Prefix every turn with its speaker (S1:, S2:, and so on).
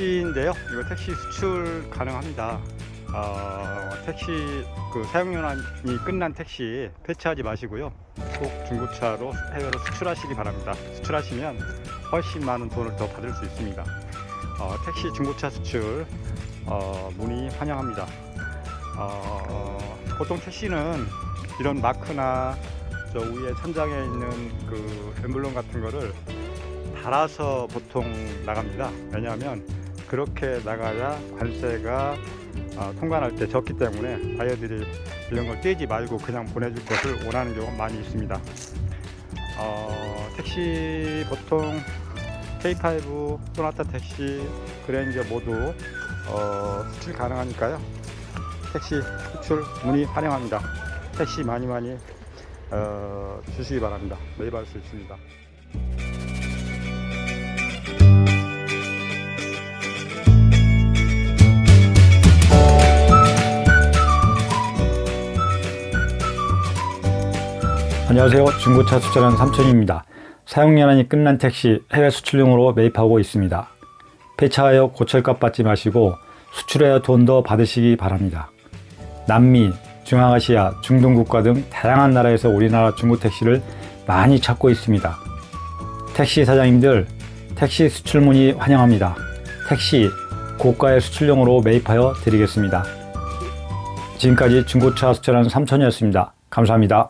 S1: 택시인데요. 이거 택시 수출 가능합니다. 어, 택시 그 사용연한이 끝난 택시 폐차하지 마시고요. 꼭 중고차로 해외로 수출하시기 바랍니다. 수출하시면 훨씬 많은 돈을 더 받을 수 있습니다. 어, 택시 중고차 수출 어, 문의 환영합니다. 어, 보통 택시는 이런 마크나 저 위에 천장에 있는 그 엠블럼 같은 거를 달아서 보통 나갑니다. 왜냐하면 그렇게 나가야 관세가 어, 통관할 때 적기 때문에 바이어들이 이런 걸 떼지 말고 그냥 보내줄 것을 원하는 경우가 많이 있습니다. 어, 택시 보통 K5, 소나타 택시, 그랜저 모두 어, 수출 가능하니까요. 택시 수출 문의 환영합니다. 택시 많이 많이 어, 주시기 바랍니다. 매입할 수 있습니다.
S2: 안녕하세요. 중고차 수출하는 삼촌입니다. 사용연한이 끝난 택시 해외 수출용으로 매입하고 있습니다. 폐차하여 고철값 받지 마시고 수출하여 돈 더 받으시기 바랍니다. 남미, 중앙아시아, 중동 국가 등 다양한 나라에서 우리나라 중고 택시를 많이 찾고 있습니다. 택시 사장님들, 택시 수출 문의 환영합니다. 택시 고가의 수출용으로 매입하여 드리겠습니다. 지금까지 중고차 수출하는 삼촌이었습니다. 감사합니다.